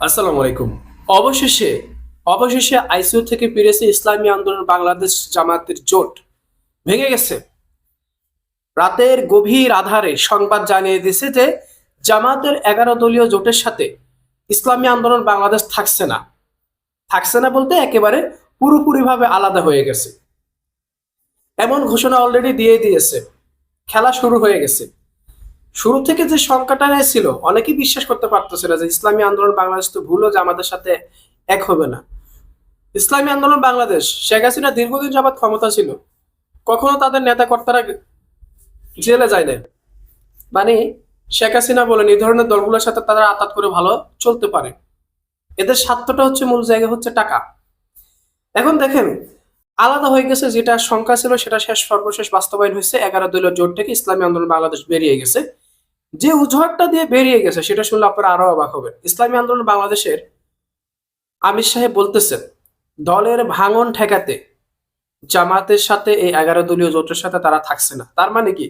আসসালামু আলাইকুম। অবশেষে অবশেষে আইসিইউ থেকে ফিরেছে ইসলামী আন্দোলন বাংলাদেশ জামাতের জোট ভেঙে গেছে। রাতের গভীর আধারে সংবাদ জানিয়ে দিয়েছে যে জামাতের এগারো দলীয় জোটের সাথে ইসলামী আন্দোলন বাংলাদেশ থাকছে না। থাকছে না বলতে একেবারে পুরোপুরিভাবে আলাদা হয়ে গেছে। এমন ঘোষণা অলরেডি দিয়ে দিয়েছে। খেলা শুরু হয়ে গেছে। শুরু থেকে যে সংখ্যাটা ছিল অনেকেই বিশ্বাস করতে পারতেছে না যে ইসলামী আন্দোলন বাংলাদেশ তো ভুলও যে আমাদের সাথে এক হবে না। ইসলামী আন্দোলন বাংলাদেশ, শেখ হাসিনা দীর্ঘদিন যাবৎ ক্ষমতা ছিল। কখনো তাদের নেতা কর্তারা জেলে যায় না মানে শেখ হাসিনা বলেন এই ধরনের দলগুলোর সাথে তারা আতাত করে ভালো চলতে পারে। এদের স্বার্থটা হচ্ছে মূল জায়গা হচ্ছে টাকা। এখন দেখেন, আলাদা হয়ে গেছে যেটা সংখ্যা ছিল, সেটা শেষ সর্বশেষ বাস্তবায়ন হয়েছে। এগারো দলীয় জোট থেকে ইসলামী আন্দোলন বাংলাদেশ বেরিয়ে গেছে। যে উজহারটা দিয়ে বেরিয়ে গেছে, সেটা শুনলে আপনারা আরও অবাক হবেন। ইসলামী আন্দোলন বাংলাদেশের আমির সাহেব বলতেছেন, দলের ভাঙন ঠেকাতে জামাতের সাথে এই এগারো দলীয় জোটের সাথে তারা থাকছে না। তার মানে কি?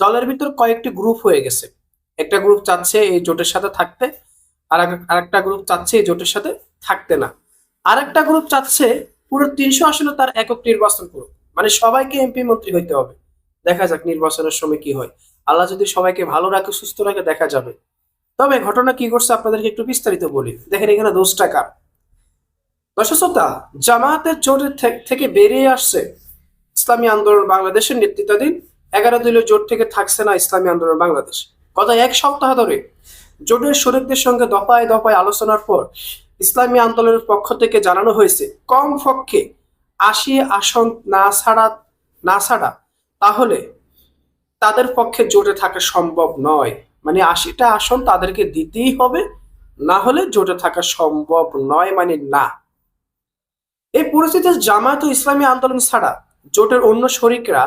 দলের ভিতর কয়েকটি গ্রুপ হয়ে গেছে। একটা গ্রুপ চাচ্ছে এই জোটের সাথে থাকতে, আর আরেকটা গ্রুপ চাচ্ছে এই জোটের সাথে থাকতে না। আরেকটা গ্রুপ চাচ্ছে পুরো তিনশো আসনে তার একক নির্বাচন করুক। মানে সবাইকে এমপি মন্ত্রী হইতে হবে। দেখা যাক নির্বাচনের সময় কি হয়। আল্লাহ যদি সবাইকে ভালো রাখে, সুস্থ রাখে, দেখা যাবে। তবে ঘটনা কি করছে আপনাদেরকে একটু বিস্তারিত বলি। দেখেন এখানে দোষ টাকা দশশতা জামায়াতের জোটের থেকে বেরিয়ে আসছে ইসলামী আন্দোলন বাংলাদেশের নেতৃত্বাধীন। এগারো দলীয় জোট থেকে থাকছে না ইসলামী আন্দোলন বাংলাদেশ। গত এক সপ্তাহ ধরে জোটের শরিকদের সঙ্গে দফায় দফায় আলোচনার পর ইসলামী আন্দোলনের পক্ষ থেকে জানানো হয়েছে কম পক্ষে আশি আসন না ছাড়া না ছাড়া, তাহলে তাদের পক্ষে জোটে থাকা সম্ভব নয়। মানে আশিটা আসন তাদেরকে দিতেই হবে, না হলে জোটে থাকা সম্ভব নয় মানে না। এই পরিস্থিতিতে জামায়াত ইসলামী আন্দোলন ছাড়া জোটের অন্য শরিকরা,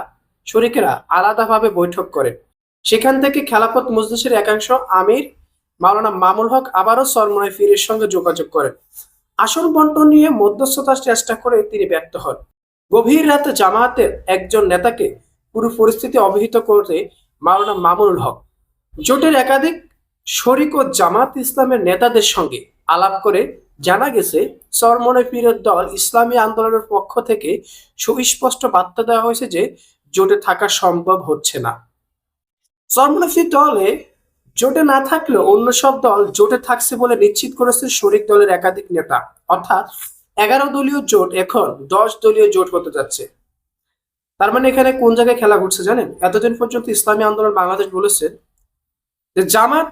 শরিকেরা আলাদাভাবে বৈঠক করেন। সেখান থেকে খেলাফত মজলিসের একাংশ আমির মাওলানা মামুল হক আবারও সরমনায় ফিরের সঙ্গে যোগাযোগ করেন। আসন বন্টন নিয়ে মধ্যস্থতার চেষ্টা করে তিনি ব্যর্থ হন। গভীর রাতে জামায়াতের একজন নেতাকে পুরো পরিস্থিতি অবহিত করতে মাওলানা মামুনুল হক, জোটের একাধিক শরিক ও জামাত ইসলামের নেতাদের সঙ্গে আলাপ করে জানা গেছে চরমনে পীরের দল ইসলামী আন্দোলনের পক্ষ থেকে সুস্পষ্ট বার্তা দেওয়া হয়েছে যে জোটে থাকা সম্ভব হচ্ছে না। চরমনে পীর দলে জোটে না থাকলেও অন্য সব দল জোটে থাকছে বলে নিশ্চিত করেছে শরিক দলের একাধিক নেতা। অর্থাৎ এগারো দলীয় জোট এখন দশ দলীয় জোট হতে যাচ্ছে। তার মানে এখানে কোন জায়গায় খেলা ঘুরছে জানেন? এতদিন পর্যন্ত ইসলামী আন্দোলন বাংলাদেশ বলেছে যে জামাত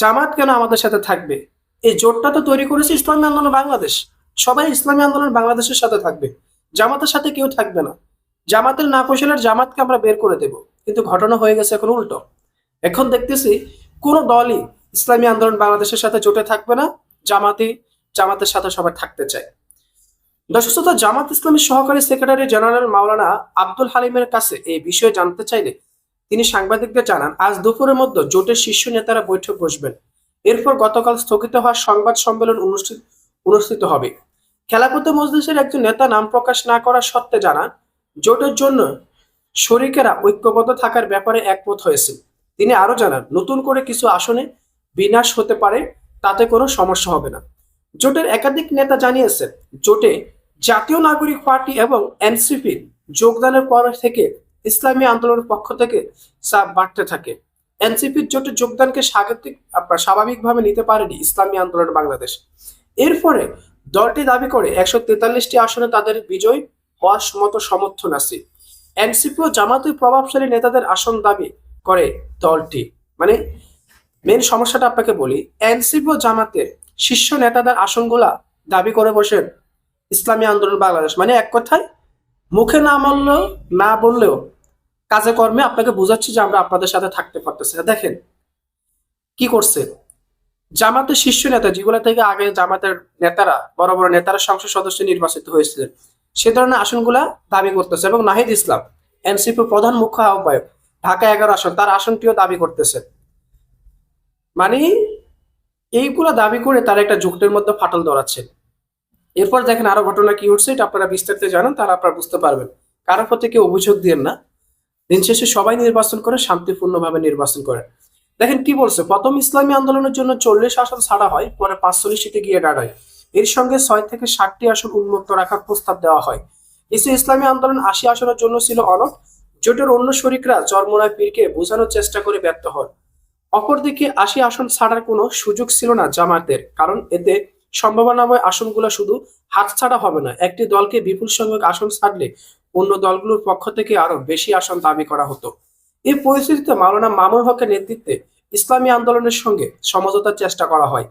জামাত কেন আমাদের সাথে থাকবে? এই জোটটা তো তৈরি করেছে ইসলামী আন্দোলন বাংলাদেশ। সবাই ইসলামী আন্দোলন বাংলাদেশের সাথে থাকবে। জামাতের সাথে কেউ থাকবে না। জামাতের না পোষালের জামাতকে আমরা বের করে দেব। কিন্তু ঘটনা হয়ে গেছে এখন উল্টো। এখন দেখতেছি কোনো দলই ইসলামী আন্দোলন বাংলাদেশের সাথে জোটে থাকবে না। জামাতি, জামাতের সাথে সবাই থাকতে চায়। দর্শকতা জামাত ইসলামের সহকারী সেক্রেটারি জেনারেল মাওলানা আব্দুল হালিমের কাছে এই বিষয়ে জানতে চাইলে তিনি সাংবাদিকদের জানান, আজ দুপুরের মধ্যে জোটের শীর্ষ নেতারা বৈঠক বসবেন। এরপর গতকাল স্থগিত হওয়া সংবাদ সম্মেলন অনুষ্ঠিত অনুষ্ঠিত হবে। খেলাপথে মজলিসের একজন নেতা নাম প্রকাশ না করা সত্ত্বে জানান, জোটের জন্য শরিকেরা ঐক্যবদ্ধ থাকার ব্যাপারে একমত হয়েছে। তিনি আরও জানান, নতুন করে কিছু আসনে বিনাশ হতে পারে, তাতে কোনো সমস্যা হবে না। জোটের একাধিক নেতা জানিয়েছেন, জোটে জাতীয় নাগরিক পার্টি এবং এনসিপির যোগদানের পর থেকে ইসলামী আন্দোলনের পক্ষ থেকে চাপ বাড়তে থাকে। এনসিপির জোটে যোগদানকে স্বাগতিক স্বাভাবিকভাবে নিতে পারেনি ইসলামী আন্দোলন বাংলাদেশ। এরপরে দলটি দাবি করে একশো তেতাল্লিশটি আসনে তাদের বিজয় হওয়ার মতো সমর্থন আছে। এনসিপি ও জামাতের প্রভাবশালী নেতাদের আসন দাবি করে দলটি। মানে মেন সমস্যাটা আপনাকে বলি, এনসিপি ও জামাতের শীর্ষ নেতাদের আসনগুলা দাবি করে বসেন ইসলামী আন্দোলন বাংলাদেশ। মানে এক কথায়, মুখে না মানলেও, না বললেও কাজে কর্মে আপনাকে বোঝাচ্ছি যে আমরা আপনাদের সাথে থাকতে পারতেছি। দেখেন কি করছে? জামাতের শীর্ষ নেতা, যেগুলো থেকে আগে জামাতের নেতারা, বড় বড় নেতারা সংসদ সদস্য নির্বাচিত হয়েছিলেন, সে ধরনের আসনগুলা দাবি করতেছে এবং নাহিদ ইসলাম, এনসিপি প্রধান মুখ্য আহ্বায়ক, ঢাকা এগারো আসন, তার আসনটিও দাবি করতেছে। মানে এইগুলো দাবি করে তারা একটা যুক্তের মধ্যে ফাটল ধরাচ্ছেন এরপর দেখেন আরও ঘটনা কি ঘটছে, এটা আপনারা বিস্তারিত জানেন তারা আপনারা বুঝতে পারবেন। কারোর প্রতি কেউ অভিযোগ দিয়েন না। দিন শেষে সবাই নির্বাচন করে, শান্তিপূর্ণভাবে নির্বাচন করে। দেখেন কি বলছে, প্রথম ইসলামী আন্দোলনের জন্য চল্লিশ আসন ছাড়া হয়, পরে পাঁচচল্লিশ সিটে গিয়ে দাঁড়ায়। এর সঙ্গে ছয় থেকে ষাটটি আসন উন্মুক্ত রাখার প্রস্তাব দেওয়া হয়। কিছু ইসলামী আন্দোলন আশি আসনের জন্য ছিল অনট। জোটের অন্য শরিকরা চরমোনায় পীরকে বোঝানোর চেষ্টা করে ব্যর্থ হন। অপরদিকে আশি আসন ছাড়ার কোনো সুযোগ ছিল না জামায়াতের, কারণ এতে সম্ভাবনাময় আসনগুলো শুধু হাতছাড়া হবে না, একটি দলকে বিপুল সংখ্যক আসন ছাড়লে অন্য দলগুলোর পক্ষ থেকে আরও বেশি আসন দাবি করা হতো। এই পরিস্থিতিতে মাওলানা মামুন হকের নেতৃত্বে ইসলামী আন্দোলনের সঙ্গে সমঝোতার চেষ্টা করা হয়।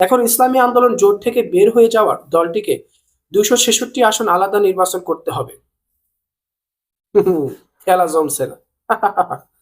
এখন ইসলামী আন্দোলন জোট থেকে বের হয়ে যাওয়ার দলটিকে দুশো ছেষট্টি আসন আলাদা নির্বাচন করতে হবে। খেলা জমছে না।